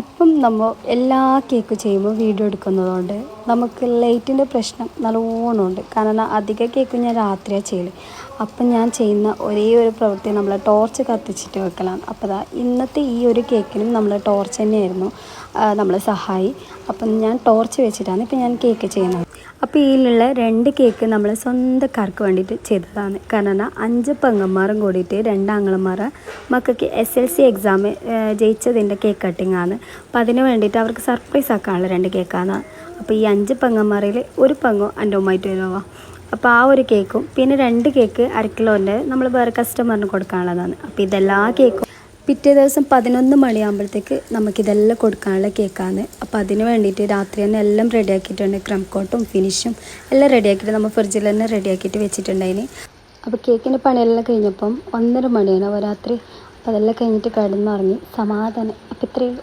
ഇപ്പം നമ്മൾ എല്ലാ കേക്ക് ചെയ്യുമ്പോൾ വീഡിയോ എടുക്കുന്നതുകൊണ്ട് നമുക്ക് ലൈറ്റിന്റെ പ്രശ്നം നല്ലോണം ഉണ്ട്. കാരണം അധിക കേക്ക് ഞാൻ രാത്രിയാണ് ചെയ്യൽ അപ്പം ഞാൻ ചെയ്യുന്ന ഒരേ ഒരു പ്രവൃത്തി നമ്മൾ ടോർച്ച് കത്തിച്ചിട്ട് വെക്കലാണ്. അപ്പോൾ അതാ ഇന്നത്തെ ഈ ഒരു കേക്കിനും നമ്മൾ ടോർച്ച് തന്നെയായിരുന്നു നമ്മൾ സഹായി. അപ്പം ഞാൻ ടോർച്ച് വെച്ചിട്ടാണ് ഇപ്പം ഞാൻ കേക്ക് ചെയ്യുന്നത്. അപ്പോൾ ഇതിലുള്ള രണ്ട് കേക്ക് നമ്മൾ സ്വന്തക്കാർക്ക് വേണ്ടിയിട്ട് ചെയ്തതാണ്. കാരണം അഞ്ച് പെങ്ങന്മാരും കൂടിയിട്ട് രണ്ട് ആങ്ങളമാരെ മക്കൾക്ക് എസ് എൽ സി എക്സാം ജയിച്ചതിന്റെ കേക്ക് കട്ടിംഗ് ആണ്. അപ്പോൾ അതിന് വേണ്ടിയിട്ട് അവർക്ക് സർപ്രൈസ് ആക്കാനുള്ള രണ്ട് കേക്കാണ് അപ്പോൾ ഈ അഞ്ച് പെങ്ങന്മാരിൽ ഒരു പെങ്ങോ എന്റെ ഉമ്മായിട്ട് അപ്പോൾ ആ ഒരു കേക്കും പിന്നെ രണ്ട് കേക്ക് അര കിലോന്റെ നമ്മൾ വേറെ കസ്റ്റമറിന് കൊടുക്കാനുള്ളതാണ്. അപ്പോൾ ഇതെല്ലാ കേക്കും പിറ്റേ ദിവസം പതിനൊന്ന് മണിയാകുമ്പോഴത്തേക്ക് നമുക്കിതെല്ലാം കൊടുക്കാനുള്ള കേക്കാണ് അപ്പോൾ അതിന് വേണ്ടിയിട്ട് രാത്രി തന്നെ എല്ലാം റെഡിയാക്കിയിട്ടുണ്ട് ക്രം കോട്ടും ഫിനിഷും എല്ലാം റെഡിയാക്കിയിട്ട് നമ്മൾ ഫ്രിഡ്ജിൽ തന്നെ റെഡിയാക്കിയിട്ട് വെച്ചിട്ടുണ്ടായിന് അപ്പോൾ കേക്കിന്റെ പണിയെല്ലാം കഴിഞ്ഞപ്പം ഒന്നര മണിയാണ് രാത്രി അപ്പോൾ അതെല്ലാം കഴിഞ്ഞിട്ട് കിടന്നുറങ്ങി സമാധാനം. അപ്പോൾ ഇത്രയും